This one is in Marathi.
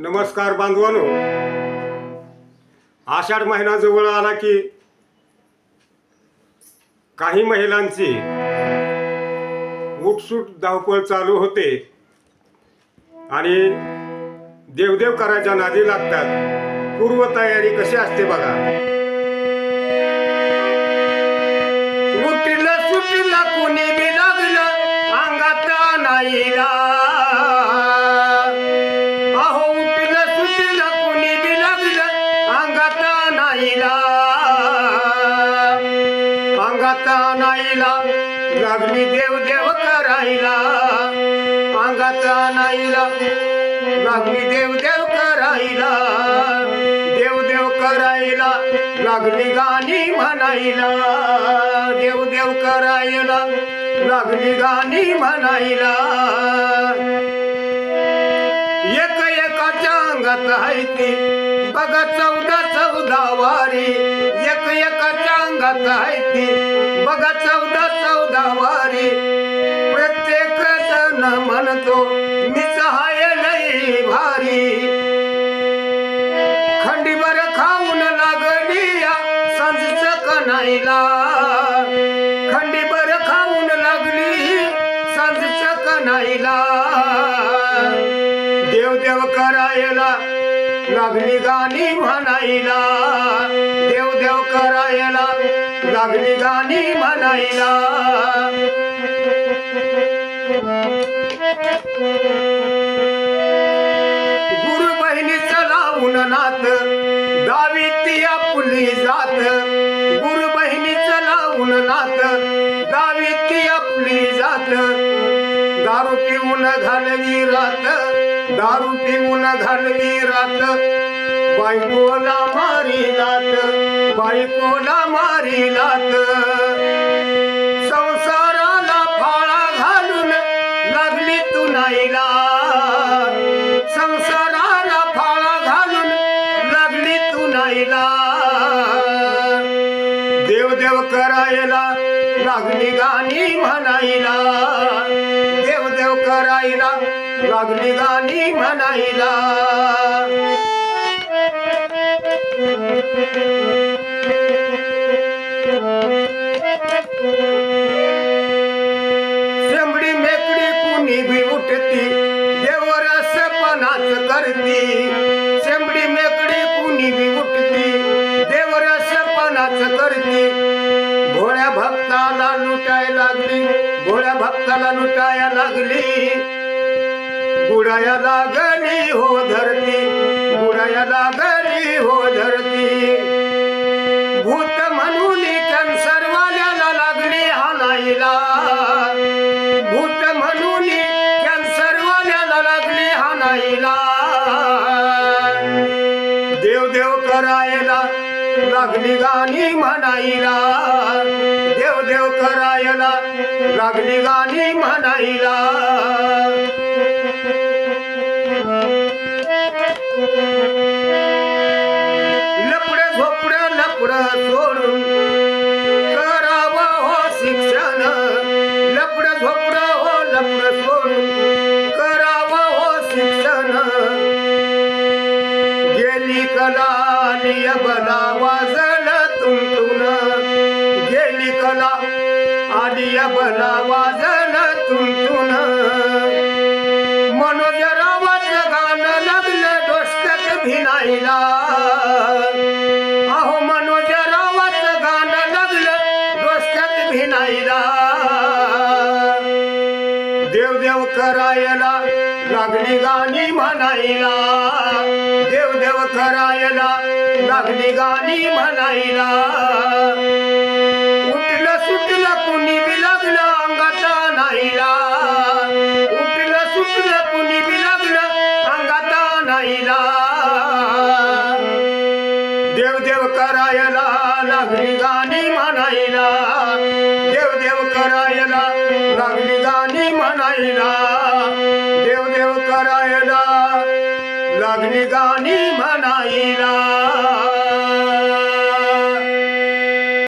नमस्कार बांधवानो. आषाढ महिना जवळ आला की काही महिलांची उठसूट धावपळ चालू होते आणि देवदेव करायच्या नादी लागतात. पूर्वतयारी कशी असते बघा. सुटीला कोणी कुणी बी लागलं अंगात नाही नाईला लागली देव देव करायला. अंगात नाहीला लागली देव देव करायला. देव देव करायला. लागली गाणी म्हणायला. देव देव करायला. लागली गाणी म्हणायला. एक एकाच्या अंगात आहे ती. बघा चौदा चौदा वारी. एक एकाच्या अंगात आहे ती. बघा चौदा चौदा वारी. प्रत्येक जण म्हणतो मी सहाय लई भारी. खंडीवर खाऊन लागली या सांजच कनाईला खंडीवर खाऊन लागली सांजच कनाईला देव देव करायला लागली गाणी म्हणायला. देव देव करायला लागली गाणी म्हणायला. गुरु बहिणीचं लावून नात दावी ती आपुली जात. गुरु बहिणीचं लावून नात दावी ती आपली जात. दारू पिऊन घालवी रात. दारू पिऊन घालवी रात. बायकोला मारी लात बायकोला मारी लात. संसाराला फाळा घालून लागली तू नाईला. संसाराला फाळा घालून लागली तू नाईला. देव देव करायला लागली गाणी म्हणायला. लागली गाणी म्हणायला. शेंबडी मेकडी कुणी भी उठती देवरस पणाच करती. शेंबडी मेकडी कुणी भी उठती देवरस पणाच करती. भोळ्या भक्ताला लुटाय लागली भोळ्या भक्ताला लुटाया लागली. बुडाया लागली हो धरती बुडाया लागली हो धरती. भूत म्हणून कॅन्सरवाल्याला लागली लागली हाणायला. भूत म्हणून कॅन्सरवाल्याला लागली हाणायला. देव देव करायला लागली गाणी म्हणायला. देव देव करायला लागली गाणी म्हणायला. कला नियबला वाजल तुंतुन. गेली कला आलिया बला वाजल तुंतुन. मनोजरावाचं गाणं लागलं डोसक्यात भिनाईला अहो मनोजरावाचं गाणं लागलं डोसक्यात भिनाईला देव देव करायला लागली गाणी म्हणायला. करायला लागली गाणी म्हणायला. उठलं सुटलं कुणी बी लागलं अंगात नाहीला. उठलं सुटलं कुणी बी लागलं अंगात नाहीला. देव देव करायला लागली गाणी म्हणायला. देव देव करायला लागली गाणी म्हणायला. देव देव करायला लागली गाणी म्हणायला